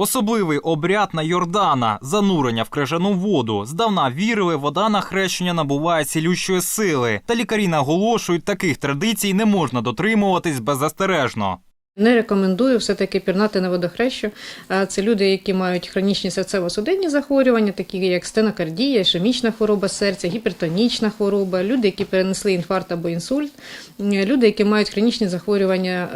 Особливий обряд на Йордана занурення в крижану воду. Здавна вірили, вода на хрещення набуває цілющої сили. Та лікарі наголошують, таких традицій не можна дотримуватись беззастережно. Не рекомендую все-таки пірнати на водохрещу. Це люди, які мають хронічні серцево-судинні захворювання, такі як стенокардія, ішемічна хвороба серця, гіпертонічна хвороба, люди, які перенесли інфаркт або інсульт, люди, які мають хронічні захворювання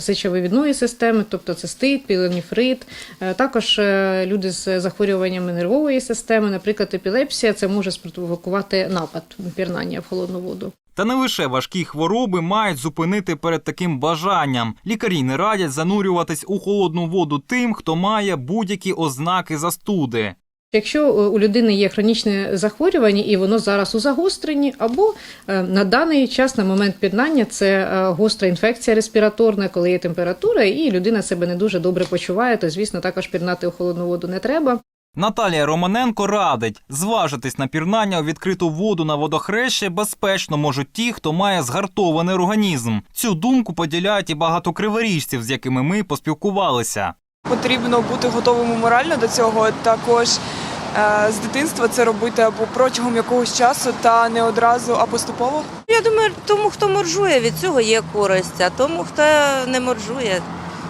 сечовивідної системи, тобто цистит, пілоніфрит, Е, також е, люди з захворюваннями нервової системи, наприклад, епілепсія, це може спровокувати напад пірнання в холодну воду. Та не лише важкі хвороби мають зупинити перед таким бажанням. Лікарі не радять занурюватись у холодну воду тим, хто має будь-які ознаки застуди. Якщо е, у людини є хронічне захворювання і воно зараз у загостренні, або е, на даний час, на момент піднання, це е, гостра інфекція респіраторна, коли є температура, і людина себе не дуже добре почуває, то звісно також піднати у холодну воду не треба. Наталія Романенко радить зважитись на пірнання у відкриту воду на водохреще безпечно можуть ті, хто має згартований організм. Цю думку поділяють і багато криворіжців, з якими ми поспілкувалися. Потрібно бути готовим морально до цього. Також е, з дитинства це робити або протягом якогось часу, та не одразу, а поступово. Я думаю, тому, хто моржує, від цього є користь, а тому, хто не моржує,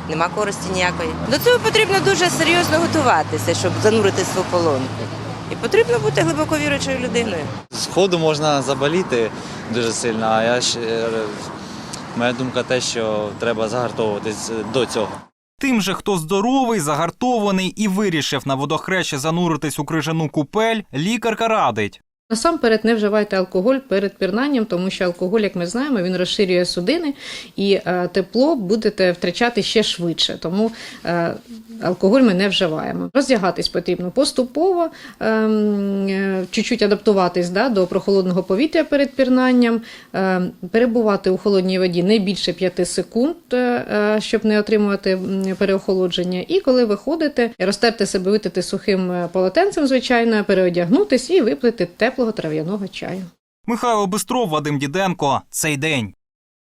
нема користі ніякої. До цього потрібно дуже серйозно готуватися, щоб зануритись в ополонку. І потрібно бути глибоко віручою людиною. З ходу можна заболіти дуже сильно, а я ще, е, моя думка те, що треба загартовуватись до цього. Тим же, хто здоровий, загартований і вирішив на водохреще зануритись у крижану купель, лікарка радить. Насамперед не вживайте алкоголь перед пірнанням, тому що алкоголь, як ми знаємо, він розширює судини і е, тепло будете втрачати ще швидше. Тому е, алкоголь ми не вживаємо. Роздягатись потрібно поступово, ем, е, чуть-чуть адаптуватись да, до прохолодного повітря перед пірнанням, е, перебувати у холодній воді не більше 5 секунд, щоб не отримувати переохолодження. І коли виходите, розтерти себе, витити сухим полотенцем, звичайно, переодягнутись і випити теплого трав'яного чаю. Михайло Бистров, Вадим Діденко. Цей день.